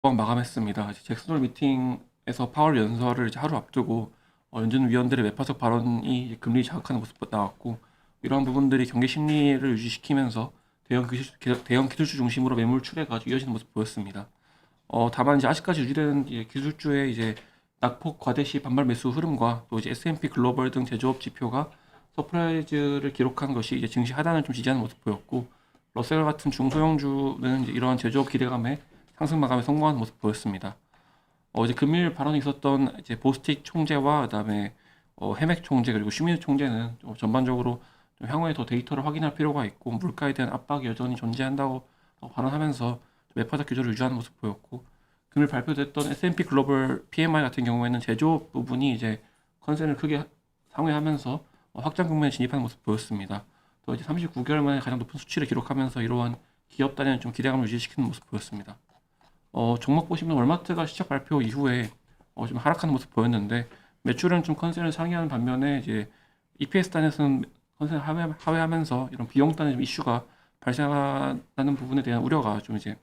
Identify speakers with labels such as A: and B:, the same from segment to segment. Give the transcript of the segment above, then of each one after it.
A: 방 마감했습니다. 잭슨홀 미팅에서 파월 연설을 이제 하루 앞두고 어, 연준 위원들의 매파적 발언이 금리 자극하는 모습 나왔고 이러한 부분들이 경기 심리를 유지시키면서 대형 기술, 기- 대형 기술주 중심으로 매물 출회가 이어지는 모습 보였습니다. 어, 다만 이제 아직까지 유지되는 이제 기술주의 이제 낙폭 과대시 반발 매수 흐름과 또 이제 S&P 글로벌 등 제조업 지표가 서프라이즈를 기록한 것이 이제 증시 하단을 좀 지지하는 모습 보였고 러셀 같은 중소형주는 이제 이러한 제조업 기대감에 상승 마감에 성공하는 모습 보였습니다. 어, 이제 금일 발언이 있었던 이제 보스틱 총재와 그다음에 어, 해맥 총재 그리고 슈미드 총재는 좀 전반적으로 좀 향후에 더 데이터를 확인할 필요가 있고 물가에 대한 압박이 여전히 존재한다고 어, 발언하면서 매파적 기조를 유지하는 모습 보였고 금일 발표됐던 S&P 글로벌 PMI 같은 경우에는 제조업 부분이 이제 컨센을 크게 상회하면서 어, 확장 국면에 진입하는 모습 보였습니다. 또 이제 39개월 만에 가장 높은 수치를 기록하면서 이러한 기업 단위는 좀 기대감을 유지시키는 모습 보였습니다. 어, 종목 보시면 월마트가 시작 발표 이후에 어, 좀 하락하는 모습 보였는데 매출은 좀 컨센을 상회하는 반면에 이제 EPS 단에서는 컨센을 하회, 하회 하면서 이런 비용 단의 좀 이슈가 발생하는 부분에 대한 우려가 좀 이제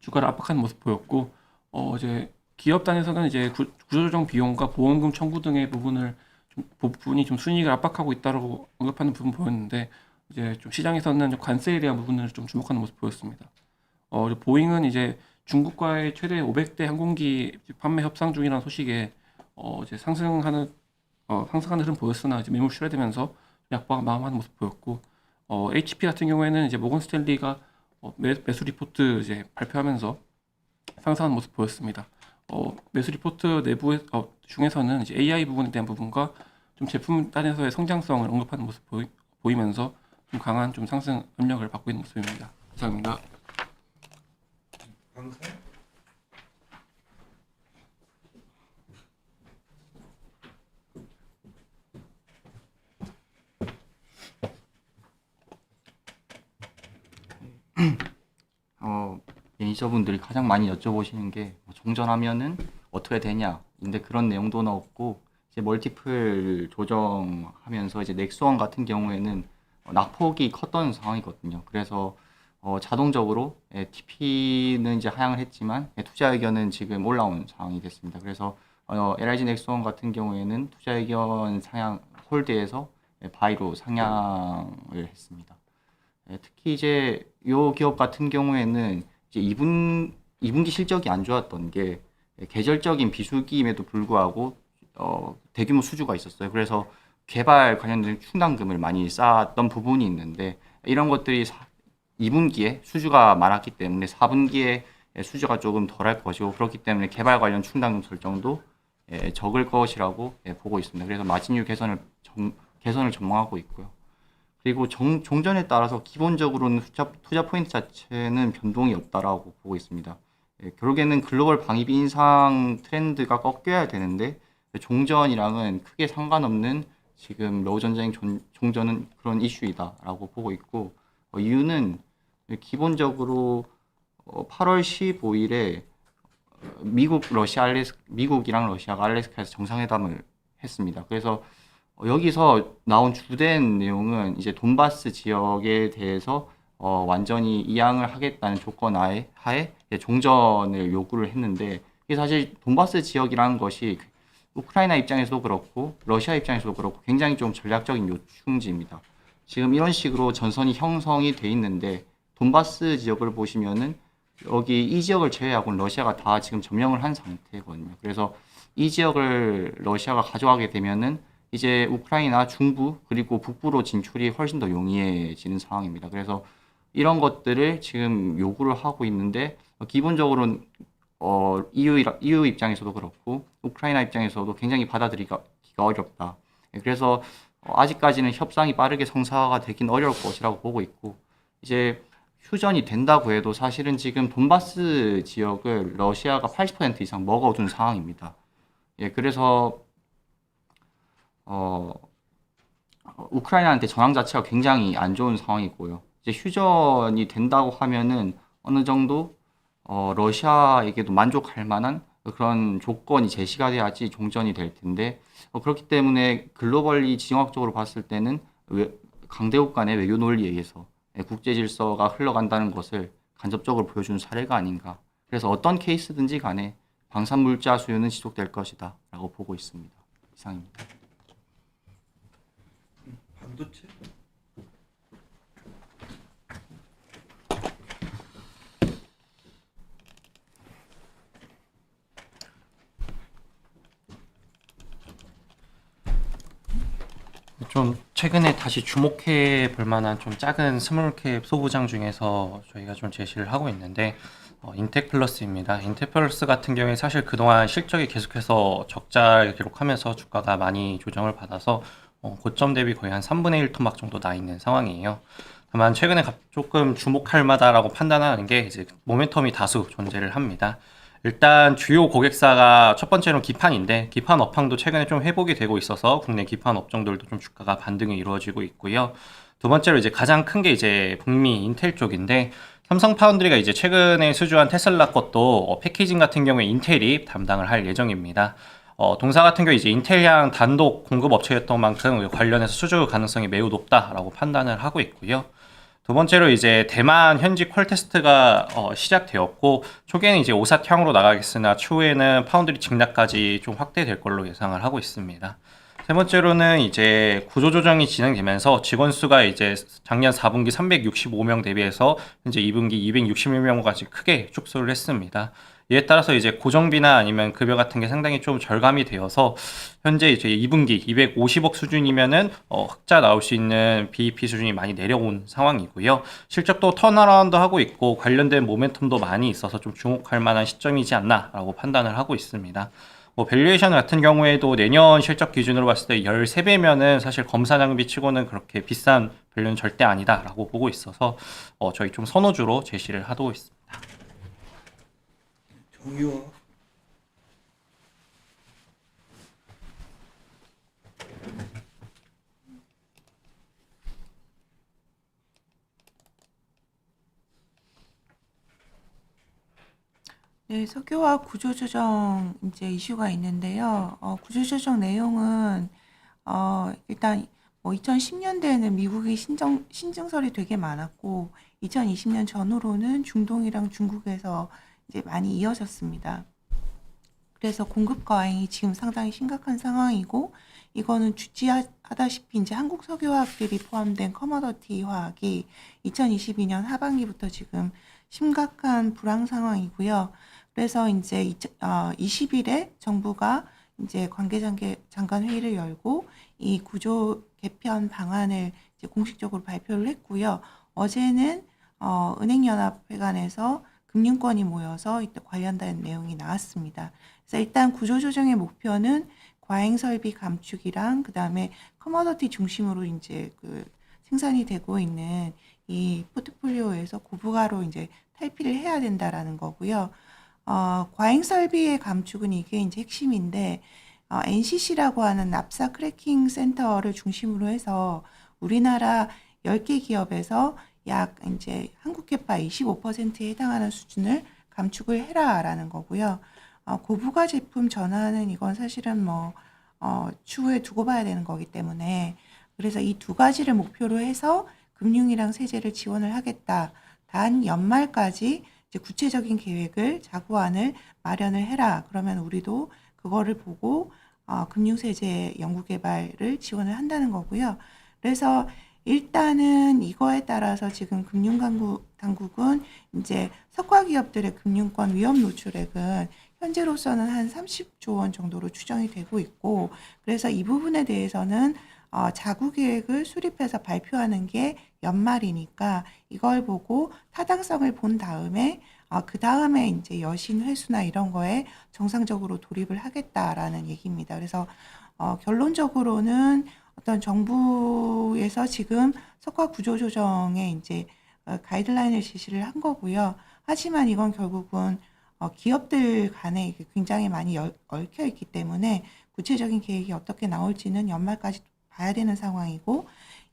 A: 주가를 압박하는 모습 보였고 어, 이제 기업 단에서는 이제 구, 구조조정 비용과 보험금 청구 등의 부분을 좀 부분이 좀 순이익을 압박하고 있다고 언급하는 부분 보였는데 이제 좀 시장에서는 좀 관세에 대한 부분을 좀 주목하는 모습 보였습니다. 어, 보잉은 이제 중국과의 최대 500대 항공기 판매 협상 중이라는 소식에 어, 이제 상승하는 어, 상승하는 흐름 보였으나 이제 매물 출회되면서 약보가 마감하는 모습 보였고 어, HP 같은 경우에는 이제 모건 스탠리가 어, 매, 매수 리포트 이제 발표하면서 상승하는 모습 보였습니다. 어, 매수 리포트 내부 어, 중에서는 이제 AI 부분에 대한 부분과 좀 제품 단에서의 성장성을 언급하는 모습 보이, 보이면서 좀 강한 좀 상승 압력을 받고 있는 모습입니다. 이상입니다.
B: 어, 매니저분들이 가장 많이 여쭤보시는 게뭐 종전하면은 어떻게 되냐. 근데 그런 내용도 나왔고 이제 멀티플 조정하면서 이제 넥스원 같은 경우에는 어, 낙폭이 컸던 상황이거든요. 그래서 어, 자동적으로 예, TP는 이제 하향을 했지만 예, 투자 의견은 지금 올라온 상황이 됐습니다. 그래서 어, LIG 넥스원 같은 경우에는 투자 의견 상향 홀드에서 예, 바이로 상향을 했습니다. 예, 특히 이제 요 기업 같은 경우에는 이제 2분 2분기 실적이 안 좋았던 게 예, 계절적인 비수기임에도 불구하고 어, 대규모 수주가 있었어요. 그래서 개발 관련된 충당금을 많이 쌓았던 부분이 있는데 이런 것들이 2분기에 수주가 많았기 때문에 4분기에 수주가 조금 덜할 것이고 그렇기 때문에 개발 관련 충당금 설정도 예, 적을 것이라고 예, 보고 있습니다. 그래서 마진율 개선을 정- 개선을 전망하고 있고요. 그리고 정, 종전에 따라서 기본적으로는 투자, 투자 포인트 자체는 변동이 없다라고 보고 있습니다. 예, 결국에는 글로벌 방위비 인상 트렌드가 꺾여야 되는데 종전이랑은 크게 상관없는 지금 러우 전쟁 종- 종전은 그런 이슈이다라고 보고 있고 어, 이유는 기본적으로 어, 8월 15일에 미국 러시아 알래스 미국이랑 러시아가 알래스카에서 정상회담을 했습니다. 그래서 어, 여기서 나온 주된 내용은 이제 돈바스 지역에 대해서 어, 완전히 이양을 하겠다는 조건 하에, 하에 종전을 요구를 했는데 이게 사실 돈바스 지역이라는 것이 우크라이나 입장에서도 그렇고 러시아 입장에서도 그렇고 굉장히 좀 전략적인 요충지입니다. 지금 이런 식으로 전선이 형성이 돼 있는데 돈바스 지역을 보시면은 여기 이 지역을 제외하고는 러시아가 다 지금 점령을 한 상태거든요. 그래서 이 지역을 러시아가 가져가게 되면은 이제 우크라이나 중부 그리고 북부로 진출이 훨씬 더 용이해지는 상황입니다. 그래서 이런 것들을 지금 요구를 하고 있는데 어, 기본적으로는 어, EU, 라- EU 입장에서도 그렇고 우크라이나 입장에서도 굉장히 받아들이기가 어렵다. 예, 그래서 어, 아직까지는 협상이 빠르게 성사가 되긴 어려울 것이라고 보고 있고 이제 휴전이 된다고 해도 사실은 지금 돈바스 지역을 러시아가 80% 이상 먹어둔 상황입니다. 예, 그래서 어, 어, 우크라이나한테 전황 자체가 굉장히 안 좋은 상황이고요. 이제 휴전이 된다고 하면은 어느 정도 어, 러시아에게도 만족할 만한 그런 조건이 제시가 돼야지 종전이 될 텐데 어, 그렇기 때문에 글로벌리 지정학적으로 봤을 때는 외, 강대국 간의 외교 논리에 의해서 예, 국제 질서가 흘러간다는 것을 간접적으로 보여준 사례가 아닌가. 그래서 어떤 케이스든지 간에 방산 물자 수요는 지속될 것이다 라고 보고 있습니다. 이상입니다.
A: 반도체?
C: 좀 최근에 다시 주목해 볼 만한 좀 작은 스몰캡 소부장 중에서 저희가 좀 제시를 하고 있는데 어, 인텍 플러스입니다. 인텍 플러스 같은 경우에 사실 그동안 실적이 계속해서 적자를 기록하면서 주가가 많이 조정을 받아서 어, 고점 대비 거의 한 3분의 1 토막 정도 나 있는 상황이에요. 다만 최근에 갑- 조금 주목할 만하다라고 판단하는 게 이제 모멘텀이 다수 존재를 합니다. 일단 주요 고객사가 첫 번째로 기판인데 기판 업황도 최근에 좀 회복이 되고 있어서 국내 기판 업종들도 좀 주가가 반등이 이루어지고 있고요. 두 번째로 이제 가장 큰 게 이제 북미 인텔 쪽인데 삼성 파운드리가 이제 최근에 수주한 테슬라 것도 어, 패키징 같은 경우에 인텔이 담당을 할 예정입니다. 어, 동사 같은 경우 이제 인텔향 단독 공급 업체였던 만큼 관련해서 수주 가능성이 매우 높다라고 판단을 하고 있고요. 두 번째로 이제 대만 현지 콜 테스트가 어, 시작되었고 초기에는 이제 오삿향으로 나가겠으나 추후에는 파운드리 증락까지 좀 확대될 걸로 예상을 하고 있습니다. 세 번째로는 이제 구조조정이 진행되면서 직원 수가 이제 작년 4분기 365명 대비해서 현재 2분기 261명까지 크게 축소를 했습니다. 이에 따라서 이제 고정비나 아니면 급여 같은 게 상당히 좀 절감이 되어서 현재 이제 2분기 250억 수준이면은 어, 흑자 나올 수 있는 BEP 수준이 많이 내려온 상황이고요. 실적도 턴어라운드 하고 있고 관련된 모멘텀도 많이 있어서 좀 주목할 만한 시점이지 않나라고 판단을 하고 있습니다. 뭐 밸류에이션 같은 경우에도 내년 실적 기준으로 봤을 때 13배면은 사실 검사 장비 치고는 그렇게 비싼 밸류는 절대 아니다라고 보고 있어서 어, 저희 좀 선호주로 제시를 하고 있습니다.
A: 정유화
D: 네, 석유화 구조조정 이제 이슈가 있는데요. 어, 구조조정 내용은 어, 일단 뭐 2010년대에는 미국이 신정, 신증설이 되게 많았고 2020년 전후로는 중동이랑 중국에서 이제 많이 이어졌습니다. 그래서 공급 과잉이 지금 상당히 심각한 상황이고 이거는 주지하다시피 이제 한국 석유화학들이 포함된 커머더티 화학이 2022년 하반기부터 지금 심각한 불황 상황이고요. 그래서 이제 20일에 정부가 이제 관계장관 장관 회의를 열고 이 구조 개편 방안을 이제 공식적으로 발표를 했고요. 어제는 어, 은행연합회관에서 금융권이 모여서 이때 관련된 내용이 나왔습니다. 그래서 일단 구조조정의 목표는 과잉 설비 감축이랑 그 다음에 커머더티 중심으로 이제 그 생산이 되고 있는 이 포트폴리오에서 고부가로 이제 탈피를 해야 된다라는 거고요. 어, 과잉 설비의 감축은 이게 이제 핵심인데 어, NCC라고 하는 납사 크래킹 센터를 중심으로 해서 우리나라 10개 기업에서 약 이제 한국 개파 25%에 해당하는 수준을 감축을 해라라는 거고요. 어, 고부가 제품 전환은 이건 사실은 뭐 어, 추후에 두고 봐야 되는 거기 때문에 그래서 이 두 가지를 목표로 해서 금융이랑 세제를 지원을 하겠다. 단 연말까지 이제 구체적인 계획을 자구안을 마련을 해라. 그러면 우리도 그거를 보고 어, 금융세제 연구개발을 지원을 한다는 거고요. 그래서 일단은 이거에 따라서 지금 금융당국 당국은 이제 석화기업들의 금융권 위험 노출액은 현재로서는 한 30조 원 정도로 추정이 되고 있고 그래서 이 부분에 대해서는 어, 자구 계획을 수립해서 발표하는 게 연말이니까 이걸 보고 타당성을 본 다음에 어, 그 다음에 이제 여신 회수나 이런 거에 정상적으로 돌입을 하겠다라는 얘기입니다. 그래서 어, 결론적으로는 어떤 정부에서 지금 석화 구조 조정에 이제 어, 가이드라인을 제시를 한 거고요. 하지만 이건 결국은 어, 기업들 간에 굉장히 많이 열- 얽혀 있기 때문에 구체적인 계획이 어떻게 나올지는 연말까지 봐야 되는 상황이고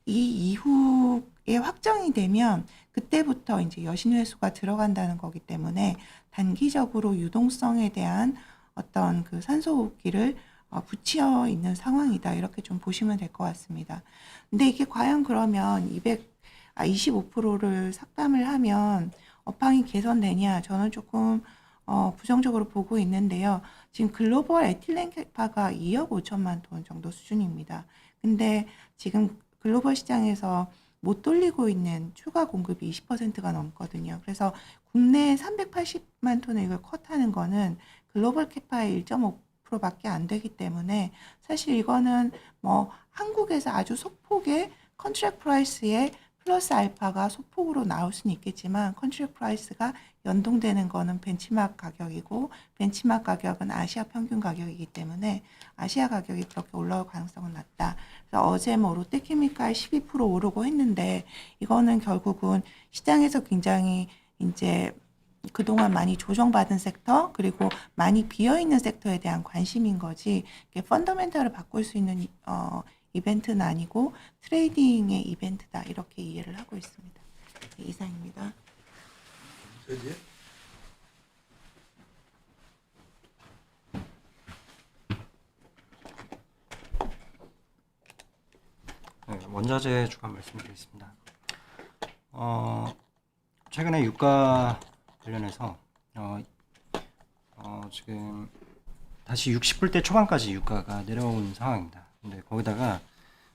D: 이 이후에 확정이 되면 그때부터 이제 여신 회수가 들어간다는 거기 때문에 단기적으로 유동성에 대한 어떤 그 산소 호흡기를 어, 붙여 있는 상황이다 이렇게 좀 보시면 될 것 같습니다. 근데 이게 과연 그러면 200, 아, 25%를 삭감을 하면 업황이 개선되냐? 저는 조금 어, 부정적으로 보고 있는데요. 지금 글로벌 에틸렌 캐파가 2억 5천만 톤 정도 수준입니다. 근데 지금 글로벌 시장에서 못 돌리고 있는 추가 공급이 20%가 넘거든요. 그래서 국내 380만 톤을 이걸 컷하는 거는 글로벌 캐파의 1.5%밖에 안 되기 때문에 사실 이거는 뭐 한국에서 아주 소폭의 컨트랙 프라이스에 플러스 알파가 소폭으로 나올 수는 있겠지만 컨트랙 프라이스가 연동되는 거는 벤치마크 가격이고 벤치마크 가격은 아시아 평균 가격이기 때문에 아시아 가격이 그렇게 올라올 가능성은 낮다. 그래서 어제 뭐 롯데케미칼 12% 오르고 했는데 이거는 결국은 시장에서 굉장히 이제 그동안 많이 조정받은 섹터 그리고 많이 비어 있는 섹터에 대한 관심인 거지 이게 펀더멘탈을 바꿀 수 있는 이- 어, 이벤트는 아니고 트레이딩의 이벤트다 이렇게 이해를 하고 있습니다. 네, 이상입니다.
E: 네, 원자재 주간 말씀드리겠습니다. 어, 최근에 유가 관련해서 어, 어, 지금 다시 60불대 초반까지 유가가 내려온 상황입니다. 근데 거기다가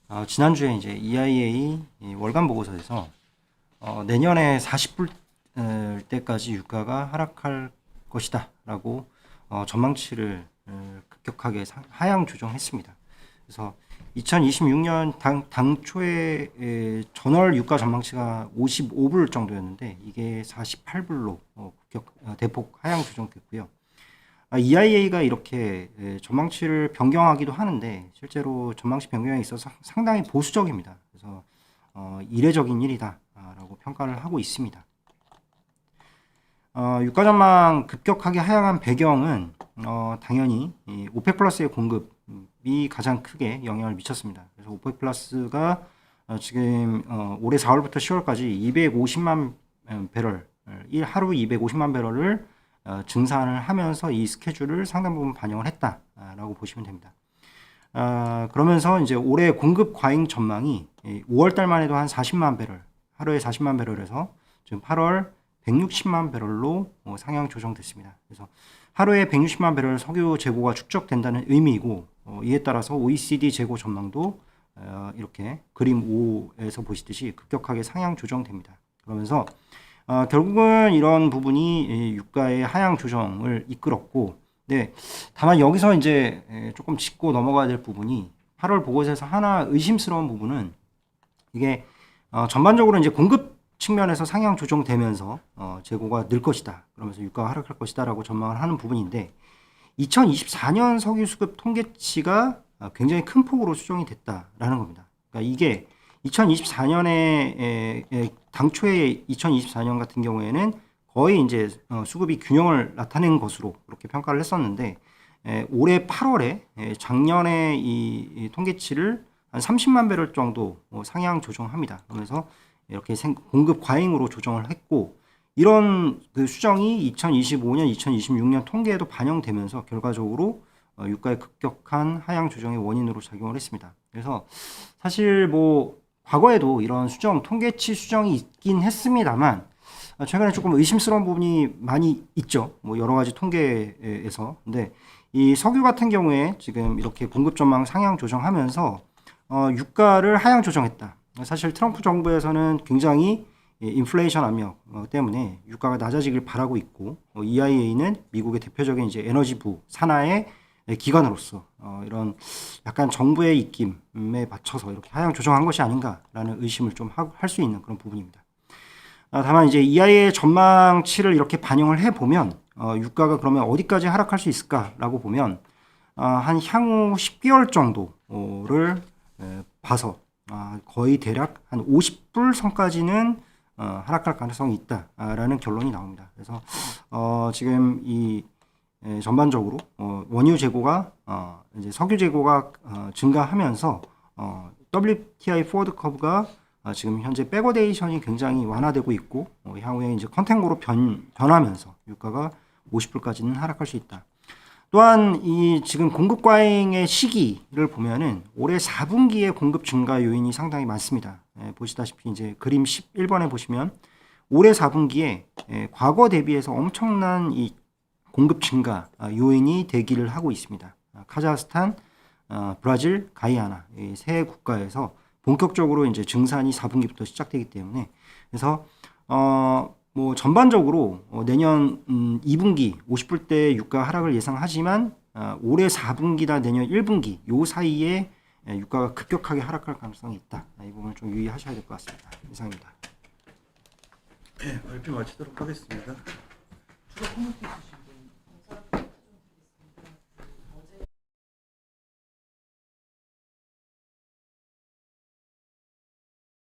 E: 어, 지난주에 이제 EIA 이 월간 보고서에서 어, 내년에 40불 때까지 유가가 하락할 것이다라고 어, 전망치를 어, 급격하게 상- 하향 조정했습니다. 그래서 2026년 당, 당초에 에, 전월 유가 전망치가 55불 정도였는데 이게 48불로 어, 급격 어, 대폭 하향 조정됐고요. 아, EIA가 이렇게 에, 전망치를 변경하기도 하는데 실제로 전망치 변경에 있어서 상당히 보수적입니다. 그래서 어, 이례적인 일이다라고 평가를 하고 있습니다. 어, 유가 전망 급격하게 하향한 배경은 어, 당연히 이 오펙 플러스의 공급이 가장 크게 영향을 미쳤습니다. 그래서 오펙 플러스가 어, 지금 어, 올해 4월부터 10월까지 250만 배럴, 어, 일 하루 250만 배럴을 어, 증산을 하면서 이 스케줄을 상당 부분 반영을 했다라고 보시면 됩니다. 아, 그러면서 이제 올해 공급 과잉 전망이 5월 달만 해도 한 40만 배럴, 하루에 40만 배럴에서 지금 8월 160만 배럴로 어, 상향 조정됐습니다. 그래서 하루에 160만 배럴 석유 재고가 축적된다는 의미이고 어, 이에 따라서 OECD 재고 전망도 어, 이렇게 그림 5에서 보시듯이 급격하게 상향 조정됩니다. 그러면서 어, 결국은 이런 부분이 이 유가의 하향 조정을 이끌었고, 네, 다만 여기서 이제 에, 조금 짚고 넘어가야 될 부분이 8월 보고서에서 하나 의심스러운 부분은 이게 어, 전반적으로 이제 공급 측면에서 상향 조정되면서 어, 재고가 늘 것이다. 그러면서 유가가 하락할 것이다라고 전망을 하는 부분인데 2024년 석유 수급 통계치가 어, 굉장히 큰 폭으로 수정이 됐다라는 겁니다. 그러니까 이게 2024년에 에, 에, 당초에 2024년 같은 경우에는 거의 이제 어, 수급이 균형을 나타낸 것으로 그렇게 평가를 했었는데 에, 올해 8월에 에, 작년에 이, 이 통계치를 한 30만 배럴 정도 어, 상향 조정합니다. 그러면서 이렇게 생, 공급 과잉으로 조정을 했고 이런 그 수정이 2025년, 2026년 통계에도 반영되면서 결과적으로 어, 유가의 급격한 하향 조정의 원인으로 작용을 했습니다. 그래서 사실 뭐 과거에도 이런 수정, 통계치 수정이 있긴 했습니다만 어, 최근에 조금 의심스러운 부분이 많이 있죠. 뭐 여러 가지 통계에서. 근데 이 석유 같은 경우에 지금 이렇게 공급 전망 상향 조정하면서 어, 유가를 하향 조정했다. 사실 트럼프 정부에서는 굉장히 이 인플레이션 압력 어, 때문에 유가가 낮아지길 바라고 있고 어, EIA는 미국의 대표적인 이제 에너지부 산하의 기관으로서 어, 이런 약간 정부의 입김에 맞춰서 이렇게 하향 조정한 것이 아닌가라는 의심을 좀 할 수 있는 그런 부분입니다. 아, 다만 이제 EIA 전망치를 이렇게 반영을 해 보면 어, 유가가 그러면 어디까지 하락할 수 있을까라고 보면 아, 한 향후 10개월 정도를 에, 봐서 아, 거의 대략 한 50불 선까지는 어, 하락할 가능성이 있다라는 결론이 나옵니다. 그래서 어, 지금 이 에, 전반적으로 어, 원유 재고가 어, 이제 석유 재고가 어, 증가하면서 어, WTI 포워드 커브가 어, 지금 현재 백어데이션이 굉장히 완화되고 있고 어, 향후에 이제 컨탱고로 변, 변하면서 유가가 50불까지는 하락할 수 있다. 또한 이 지금 공급 과잉의 시기를 보면은 올해 4분기에 공급 증가 요인이 상당히 많습니다. 예, 보시다시피 이제 그림 11번에 보시면 올해 4분기에 예, 과거 대비해서 엄청난 이 공급 증가 아, 요인이 되기를 하고 있습니다. 아, 카자흐스탄, 아, 브라질, 가이아나 이세 국가에서 본격적으로 이제 증산이 4분기부터 시작되기 때문에 그래서 어, 뭐 전반적으로 어, 내년 음, 2분기 50불대 유가 하락을 예상하지만 아, 올해 4분기나 내년 1분기 요 사이에 예, 유가가 급격하게 하락할 가능성이 있다. 아, 이 부분을 좀 유의하셔야 될 것 같습니다. 이상입니다.
F: 네, 발표 마치도록 하겠습니다. 추가 코멘트 있으시면